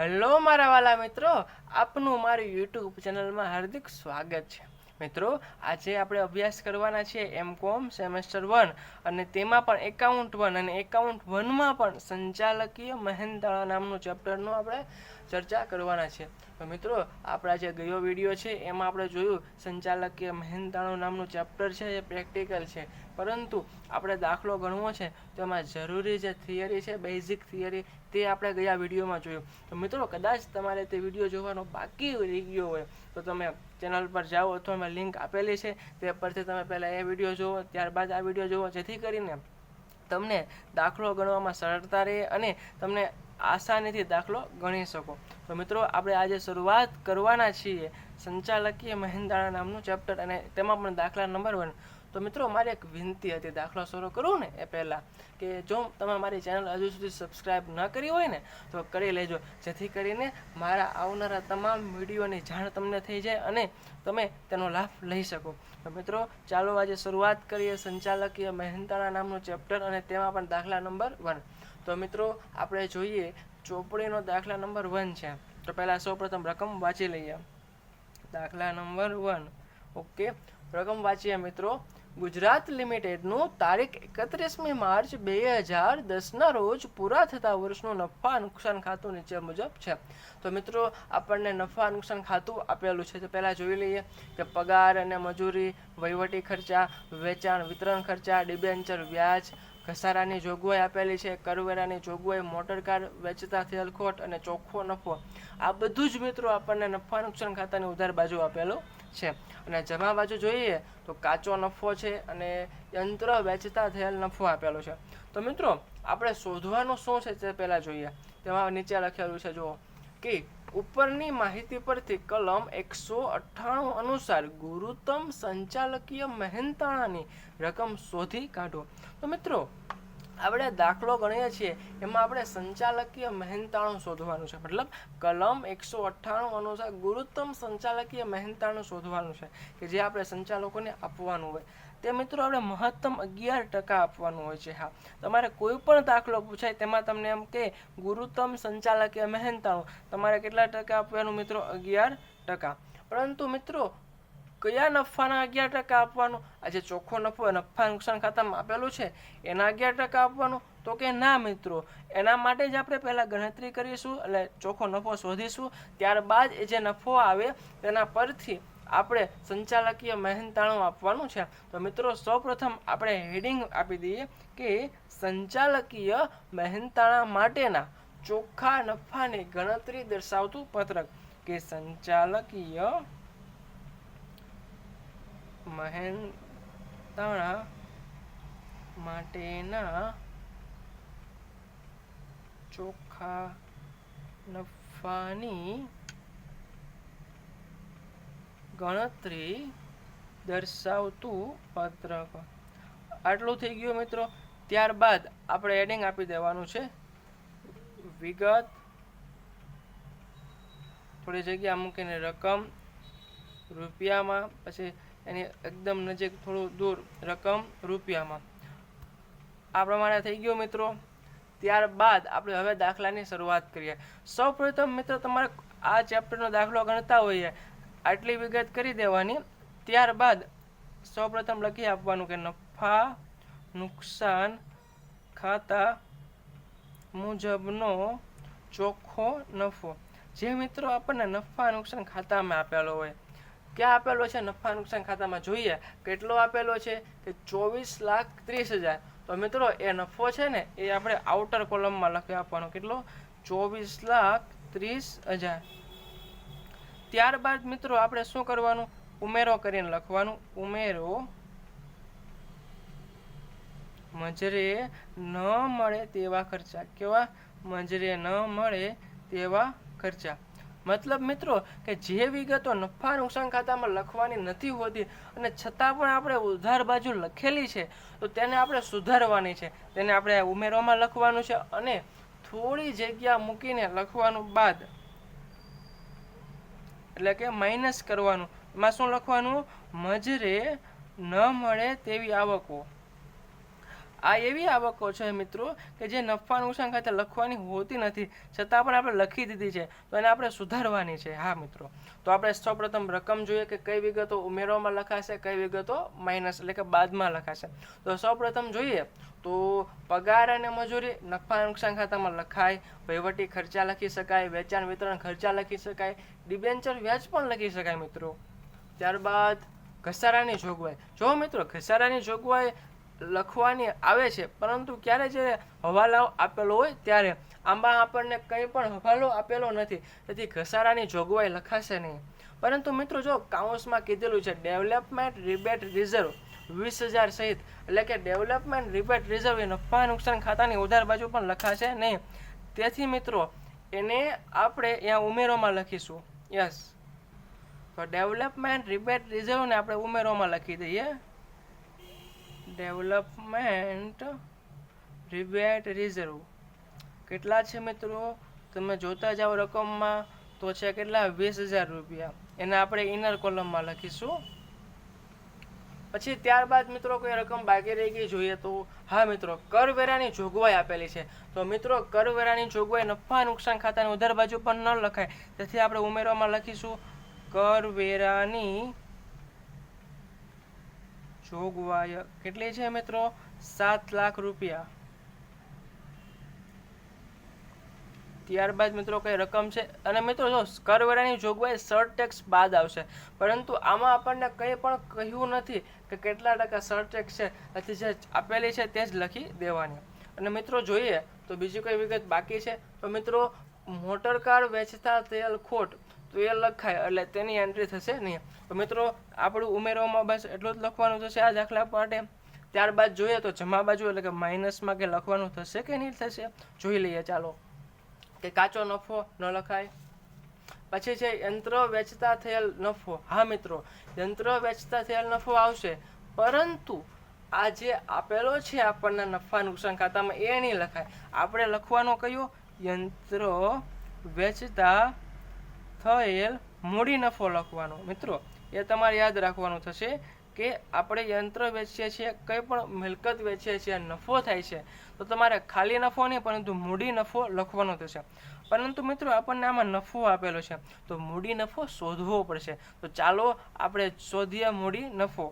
Hello મારા વાલા મિત્રો, આપનું મારી યુટ્યુબ ચેનલમાં હાર્દિક સ્વાગત છે. મિત્રો, આજે આપણે અભ્યાસ કરવાના છીએ એમ કોમ સેમેસ્ટર વન અને તેમાં પણ એકાઉન્ટ વન અને એકાઉન્ટ વનમાં પણ સંચાલકીય મહેનતાળા નામનું ચેપ્ટરનું આપણે ચર્ચા કરવાના છે. તો મિત્રો, આપણા જે ગયો વીડિયો છે, એમાં આપણે જોયું, સંચાલકીય મહેનતાણું નામનું ચેપ્ટર છે, એ પ્રેક્ટિકલ છે. પરંતુ આપણે દાખલો ગણવો છે, તો એમાં જરૂરી જે થિયરી છે બેઝિક થિયરી તે આપણે ગયા વિડીયોમાં જોયું. તો મિત્રો, કદાચ તમારે તે વીડિયો જોવાનો બાકી રહી ગયો હોય, તો તમે ચેનલ પર જાઓ અથવા મેં લિંક આપેલી છે, તે પરથી તમે પહેલાં એ વીડિયો જુઓ, ત્યારબાદ આ વીડિયો જુઓ, જેથી કરીને તમને દાખલો ગણવામાં સરળતા રહે અને તમને આસાનીથી દાખલો ગણી શકો. તો મિત્રો, આપણે આજે શરૂઆત કરવાના છીએ સંચાલકીય મહેંદાણા નામનું ચેપ્ટર અને તેમાં પણ દાખલા નંબર વન તો મિત્રો, મારી એક વિનંતી હતી, દાખલો શરૂ કરું ને એ પહેલાં કે જો તમે મારી ચેનલ હજુ સુધી સબસ્ક્રાઈબ ન કરી હોય ને, તો કરી લેજો. જેથી કરીને મારા આવનારા તમામ વિડીયોની જાણ તમને થઈ જાય અને તમે તેનો લાભ લઈ શકો. તો મિત્રો, ચાલો આજે શરૂઆત કરીએ સંચાલકીય મહેનતાણા નામનું ચેપ્ટર અને તેમાં પણ દાખલા નંબર વન તો મિત્રો, આપણે જોઈએ ચોપડીનો દાખલા નંબર વન છે. તો પહેલાં સૌપ્રથમ રકમ વાંચી લઈએ. દાખલા નંબર વન. ઓકે, રકમ વાંચીએ મિત્રો. ગુજરાત લિમિટેડનું તારીખ એકત્રીસમી માર્ચ બે હજાર દસના રોજ પૂરા થતા વર્ષનું નફા નુકસાન ખાતું નીચે મુજબ છે. તો મિત્રો, આપણને નફા નુકસાન ખાતું આપેલું છે. તો પહેલાં જોઈ લઈએ કે પગાર અને મજૂરી, વહીવટી ખર્ચા, વેચાણ, વિતરણ ખર્ચા, ડિબેન્ચર, વ્યાજ ઘસારાની જોગવાઈ આપેલી છે, કરવેરાની જોગવાઈ મોટર કાર વેચતા થયેલ ખોટ અને ચોખ્ખો નફો. આ બધું જ મિત્રો આપણને નફા નુકસાન ખાતાની ઉધાર બાજુ આપેલું છે. અને જમા બાજુ જોઈએ તો કાચો નફો છે અને યંત્ર વેચતા થયેલ નફો આપેલો છે. તો મિત્રો, આપણે શોધવાનું શું છે તે પહેલાં જોઈએ. તેમાં નીચે લખેલું છે, જુઓ. કે ઉપરની માહિતી પરથી કલમ એકસો અઠ્ઠાણું અનુસાર ગુરુત્તમ સંચાલકીય મહેનતાણાની રકમ શોધી કાઢો. તો મિત્રો, આપણે દાખલો ગણીએ છીએ. એમાં આપણે સંચાલકીય મહેનતાણું શોધવાનું છે. મતલબ કલમ એકસો અઠ્ઠાણું અનુસાર ગુરુત્તમ સંચાલકીય મહેનતાણું શોધવાનું છે કે જે આપણે સંચાલકોને આપવાનું હોય. તે મિત્રો આપણે મહત્તમ અગિયાર ટકા આપવાનું હોય છે, હા. તમારે કોઈ પણ દાખલો પૂછાય, તેમાં તમને એમ કે ગુરુત્તમ સંચાલકીય મહેનતાણું. તમારે કેટલા ટકા આપવાનું મિત્રો? અગિયાર ટકા. પરંતુ મિત્રો, કયા નફાના અગિયાર ટકા આપવાનું? આ જે ચોખ્ખો નફો નફા નુકસાન ખાતામાં આપેલું છે, એના અગિયાર ટકા આપવાનું? તો કે ના મિત્રો, એના માટે જ આપણે પહેલાં ગણતરી કરીશું, એટલે ચોખ્ખો નફો શોધીશું. ત્યારબાદ એ જે નફો આવે, તેના પરથી આપણે સંચાલકીય મહેનતાણું આપવાનું છે. તો મિત્રો, સૌપ્રથમ આપણે હેડિંગ આપી દઈએ કે સંચાલકીય મહેનતાણા માટેના ચોખ્ખા નફાની ગણતરી દર્શાવતું પત્રક કે સંચાલકીય મહેનતાણા માટેના ચોખ્ખા નફાની ગણતરી દર્શાવતું પત્રક આટલું થઈ ગયું મિત્રો. ત્યારબાદ આપણે એડિંગ આપી દેવાનું છે. વિગત. થોડી જગ્યા મૂકીને રકમ, રૂપિયામાં, પછી એની એકદમ નજીક થોડું દૂર રકમ, રૂપિયામાં. આ પ્રમાણે થઈ ગયું મિત્રો. ત્યારબાદ આપણે હવે દાખલાની શરૂઆત કરીએ. સૌપ્રથમ મિત્રો તમારે આ ચેપ્ટરનો દાખલો ગણતા હોઈએ. આટલી વિગત કરી દેવાની. ત્યારબાદ સૌપ્રથમ લખી આપવાનું કે નફા, નુકસાન ખાતા મુજબનો ચોખ્ખો નફો. જે મિત્રો આપણને નફા, નુકસાન ખાતામાં આપેલો હોય, ક્યાં આપેલો છે નફા, નુકસાન ખાતામાં? જોઈએ, કેટલો આપેલો છે? કે ચોવીસ લાખ ત્રીસ હજાર. તો મિત્રો, એ નફો છે ને, એ આપણે આઉટર કોલમમાં લખી આપવાનો. કેટલો? ચોવીસ લાખ ત્રીસ હજાર. ત્યારબાદ મિત્રો આપણે શું કરવાનું? ઉમેરો કરીને લખવાનું. ઉમેરો મજરે ન મળે તેવા ખર્ચા. કેવા? મજરે ન મળે તેવા ખર્ચા. મતલબ મિત્રો કે જે વિગતો નફા નુકસાન ખાતામાં લખવાની નથી હોતી અને છતાં પણ આપણે ઉધાર બાજુ લખેલી છે, તો તેને આપણે સુધારવાની છે. તેને આપણે ઉમેરોમાં લખવાનું છે અને થોડી જગ્યા મૂકીને લખવાનું બાદ એટલે કે માઇનસ કરવાનું. એમાં શું લખવાનું? મજરે ન મળે તેવી આવકો. આ એવી આવકો છે મિત્રો કે જે નફા નુકસાન ખાતે લખવાની હોતી નથી. છતાં પણ આપણે લખી દીધી છે. તો એને આપણે સુધારવાની છે. હા, મિત્રો. તો આપણે સૌપ્રથમ રકમ જોઈએ કે કઈ વિગતો ઉમેરવામાં લખાશે, કઈ વિગતો માઇનસ એટલે કે બાદમાં લખાશે. તો સૌપ્રથમ જોઈએ તો પગાર અને મજૂરી, નફા નુકસાન ખાતામાં લખાય, વહીવટી ખર્ચા લખી શકાય, વેચાણ વિતરણ ખર્ચા લખી શકાય, ડિબેન્ચર વ્યાજ પણ લખી શકાય મિત્રો. ત્યારબાદ ઘસારાની જોગવાઈ. જો મિત્રો ઘસારાની જોગવાઈ લખવાની આવે છે, પરંતુ ક્યારે જ્યારે હવાલાઓ આપેલો હોય ત્યારે આમાં આપણને કંઈ પણ હવાલો આપેલો નથી. તેથી ઘસારાની જોગવાઈ લખાશે નહીં. પરંતુ મિત્રો જો કાઉન્સમાં કીધેલું છે, ડેવલપમેન્ટ રિબેટ રિઝર્વ. વીસ હજાર સહિત. એટલે કે ડેવલપમેન્ટ રિબેટ રિઝર્વ એ નફા નુકસાન ખાતાની ઉધાર બાજુ પણ લખાશે નહીં. તેથી મિત્રો, એને આપણે અહીંયા ઉમેરોમાં લખીશું. યસ તો ડેવલપમેન્ટ રિબેટ રિઝર્વને આપણે ઉમેરોમાં લખી દઈએ. ડેવલપમેન્ટ રિબેટ રિઝર્વ કેટલા છે મિત્રો? તમે જોતા જાઓ રકમમાં, તો છે કેટલા? વીસ હજાર રૂપિયા. એને આપણે ઇનર કોલમમાં લખીશું. પછી ત્યારબાદ મિત્રો કોઈ રકમ બાકી રહી ગઈ જોઈએ તો હા મિત્રો, કરવેરાની જોગવાઈ આપેલી છે. તો મિત્રો, કરવેરાની જોગવાઈ નફા નુકસાન ખાતાની ઉધાર બાજુ પણ ન લખાય. તેથી આપણે ઉમેરવામાં લખીશું, કરવેરાની જોગવાઈ કેટલી છે મિત્રો? સાત લાખ રૂપિયા. ત્યારબાદ મિત્રો કઈ રકમ છે? અને મિત્રો જો કરવેરાની જોગવાઈ સર ટેક્સ બાદ આવશે. પરંતુ આમાં આપણને કંઈ પણ કહ્યું નથી કે કેટલા ટકા સર ટેક્સ છે. તેથી જે આપેલી છે તે જ લખી દેવાની. અને મિત્રો જોઈએ તો બીજી કોઈ વિગત બાકી છે? તો મિત્રો, મોટર કાર વેચતા તેલ ખોટ. તો એ લખાય, એટલે તેની એન્ટ્રી થશે નહીં. તો મિત્રો, આપણું ઉમેરવામાં બસ એટલું જ લખવાનું થશે આ દાખલા માટે. ત્યારબાદ જોઈએ તો જમા બાજુ એટલે કે માઇનસમાં કે લખવાનું થશે કે નહીં થશે? જોઈ લઈએ, ચાલો. કે કાચો નફો ન લખાય. પછી છે, યંત્ર વેચતા થયેલ નફો. હા, મિત્રો, યંત્ર વેચતા થયેલ નફો આવશે, પરંતુ આ જે આપેલો છે આપણને નફા નુકસાન ખાતામાં એ નહીં લખાય. આપણે લખવાનો કયો? યંત્ર વેચતા થયેલ મૂડી નફો લખવાનો. મિત્રો, એ તમારે યાદ રાખવાનું થશે. કે આપણે યંત્ર વેચીએ છીએ, કંઈ પણ મિલકત વેચીએ છીએ, નફો થાય છે, તો તમારે ખાલી નફો નહીં, પરંતુ મૂડી નફો લખવાનો થશે પરંતુ મિત્રો, આપણને આમાં નફો આપેલો છે. તો મૂડી નફો શોધવો પડશે. તો ચાલો આપણે શોધીએ મૂડી નફો.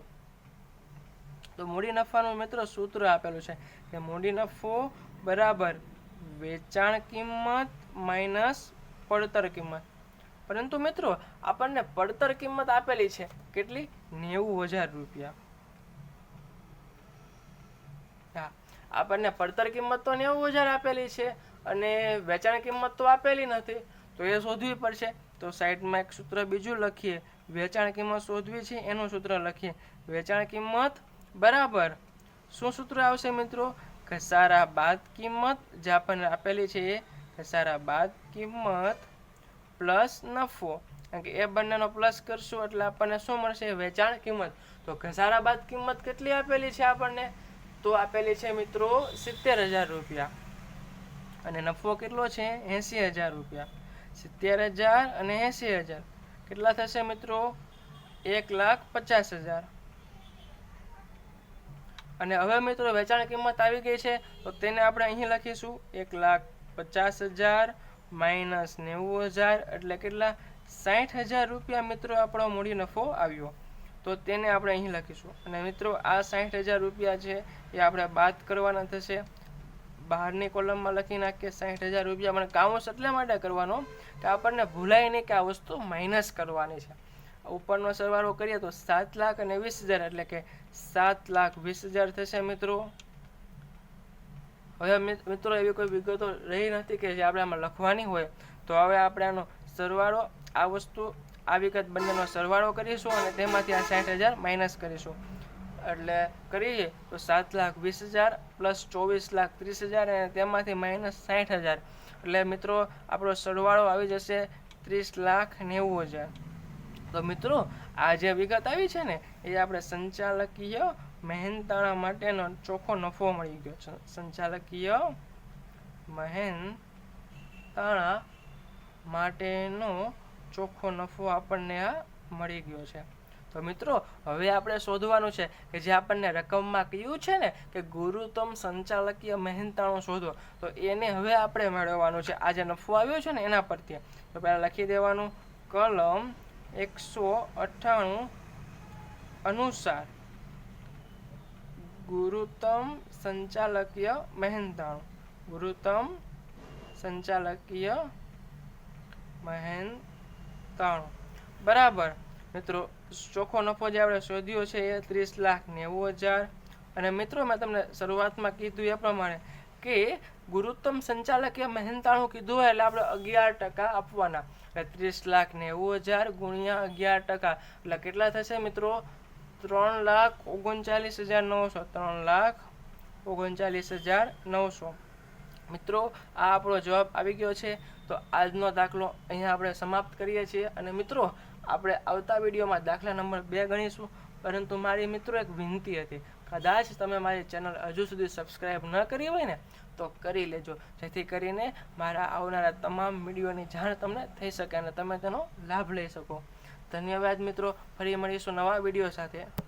તો મૂડી નફાનું મિત્રો સૂત્ર આપેલું છે કે મૂડી નફો બરાબર વેચાણ કિંમત માઇનસ પડતર કિંમત. પરંતુ મિત્રો, આપણને પડતર કિંમત આપેલી છે. કેટલી? નેવું હજાર રૂપિયા. હા, આપણને પડતર કિંમત તો નેવું હજાર આપેલી છે અને વેચાણ કિંમત તો આપેલી નથી, તો એ શોધવી પડશે. તો સાઈડમાં એક સૂત્ર બીજું લખીએ, વેચાણ કિંમત શોધવી છે, એનું સૂત્ર લખીએ. વેચાણ કિંમત બરાબર. શું સૂત્ર આવશે મિત્રો? ઘસારા બાદ કિંમત, જે આપણને આપેલી છે એ ઘસારા બાદ કિંમત પ્લસ નફો. કારણ કે એ બંનેનો પ્લસ કરશું એટલે આપણને શું મળશે? વેચાણ કિંમત. તો ઘસારા બાદ કિંમત કેટલી આપેલી છે આપણને? તો આપેલી છે મિત્રો સિત્તેર હજાર રૂપિયા. અને નફો કેટલો છે? એંસી હજાર રૂપિયા. સિત્તેર હજાર અને એંસી હજાર. કેટલા થશે મિત્રો? એક લાખ પચાસ હજાર. અને હવે મિત્રો વેચાણ કિંમત આવી ગઈ છે, તો તેને આપણે અહીં લખીશું. એક લાખ પચાસ હજાર માઇનસ નેવું હજાર એટલે કેટલા? સાઠ હજાર રૂપિયા મિત્રો આપણો મૂડી નફો આવ્યો. તો તેને આપણે અહીં લખીશું. અને મિત્રો, આ સાઠ હજાર રૂપિયા છે એ આપણે બાદ કરવાના થશે. બહારની કોલમમાં લખી નાખીએ, સાઠ હજાર રૂપિયા મને કાઉન્સ એટલા માટે કરવાનો કે આપણને ભૂલાય નહીં કે આ વસ્તુ માઇનસ કરવાની છે. ઉપરનો સરવાળો કરીએ તો સાત લાખ અને વીસ હજાર, એટલે કે સાત લાખ વીસ હજાર થશે મિત્રો. હવે મિત્રો, એવી કોઈ વિગતો રહી નથી કે જે આપણે આમાં લખવાની હોય. તો હવે આપણે આનો સરવાળો આ વસ્તુ આ વિગત બંનેનો સરવાળો કરીશું અને તેમાંથી આ સાઠ હજાર માઇનસ કરીશું. એટલે કરીએ તો સાત લાખ વીસ હજાર પ્લસ ચોવીસ લાખ ત્રીસ હજાર અને તેમાંથી માઇનસ સાઠ હજાર. એટલે મિત્રો, આપણો સરવાળો આવી જશે ત્રીસ લાખ નેવું હજાર. તો મિત્રો, આ જે વિગત આવી છે ને, એ આપણે સંચાલકીય મહેનતાણા માટેનો ચોખ્ખો નફો મળી ગયો સંચાલકીય મહેનતાણા માટેનો ચોખ્ખો નફો આપણને આ મળી ગયો છે. તો મિત્રો, હવે આપણે શોધવાનું છે કે જે આપણને રકમમાં કયું છે ને, કે ગુરુત્તમ સંચાલકીય મહેનતાણું શોધો. તો એને હવે આપણે મેળવવાનું છે. આ જે નફો આવ્યો છે ને, એના પરથી. તો પહેલાં લખી દેવાનું, કલમ એકસો અઠ્ઠાણું અનુસાર ગુરુત્તમ સંચાલકીય મહેનતાણું. ગુરુત્તમ સંચાલકીય મહેનતાણું બરાબર. મિત્રો ચોખ્ખો નફો જે આપણે શોધ્યો છે એ ત્રીસ લાખ નેવું હજાર. અને મિત્રો, મેં તમને શરૂઆતમાં કીધું એ પ્રમાણે કે ગુરુત્તમ સંચાલકે મહેનતાણું કીધું હોય એટલે આપણે અગિયાર ટકા આપવાના. એટલે ત્રીસ લાખ નેવું હજાર ગુણ્યા અગિયાર ટકા. એટલે કેટલા થશે મિત્રો? ત્રણ લાખ ઓગણચાલીસ હજાર નવસો. ત્રણ લાખ ઓગણચાલીસ હજાર નવસો. મિત્રો, આ આપણો જવાબ આવી ગયો છે. તો આજનો દાખલો અહીંયા આપણે સમાપ્ત કરીએ છીએ અને મિત્રો, આપણે આવતા વિડીયોમાં દાખલા નંબર બે ગણીશું. પરંતુ મારી મિત્રો એક વિનંતી હતી, કદાચ તમે મારી ચેનલ હજુ સુધી સબસ્ક્રાઈબ ન કરી હોય ને, તો કરી લેજો. જેથી કરીને મારા આવનારા તમામ વિડીયોની જાણ તમને થઈ શકે અને તમે તેનો લાભ લઈ શકો. ધન્યવાદ મિત્રો, ફરી મળીશું નવા વીડિયો સાથે.